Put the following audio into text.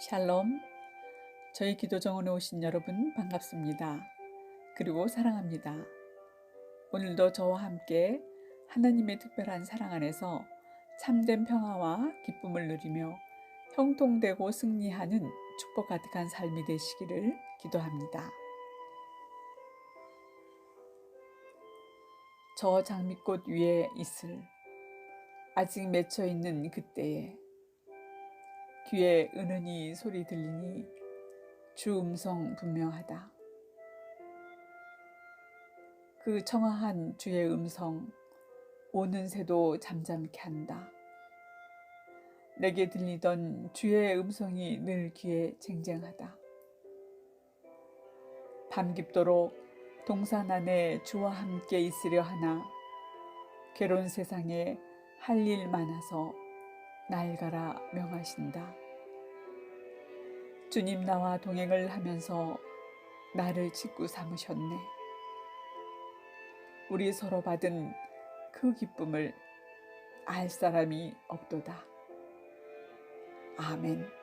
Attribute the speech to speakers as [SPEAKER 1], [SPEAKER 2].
[SPEAKER 1] 샬롬. 저희 기도 정원에 오신 여러분 반갑습니다. 그리고 사랑합니다. 오늘도 저와 함께 하나님의 특별한 사랑 안에서 참된 평화와 기쁨을 누리며 형통되고 승리하는 축복 가득한 삶이 되시기를 기도합니다. 저 장미꽃 위에 있을 아직 맺혀 있는 그때에 귀에 은은히 소리 들리니 주 음성 분명하다. 그 청아한 주의 음성 오는 새도 잠잠케 한다. 내게 들리던 주의 음성이 늘 귀에 쟁쟁하다. 밤 깊도록 동산 안에 주와 함께 있으려 하나 괴로운 세상에 할 일 많아서 날 가라 명하신다. 주님 나와 동행을 하면서 나를 직구 삼으셨네. 우리 서로 받은 그 기쁨을 알 사람이 없도다. 아멘.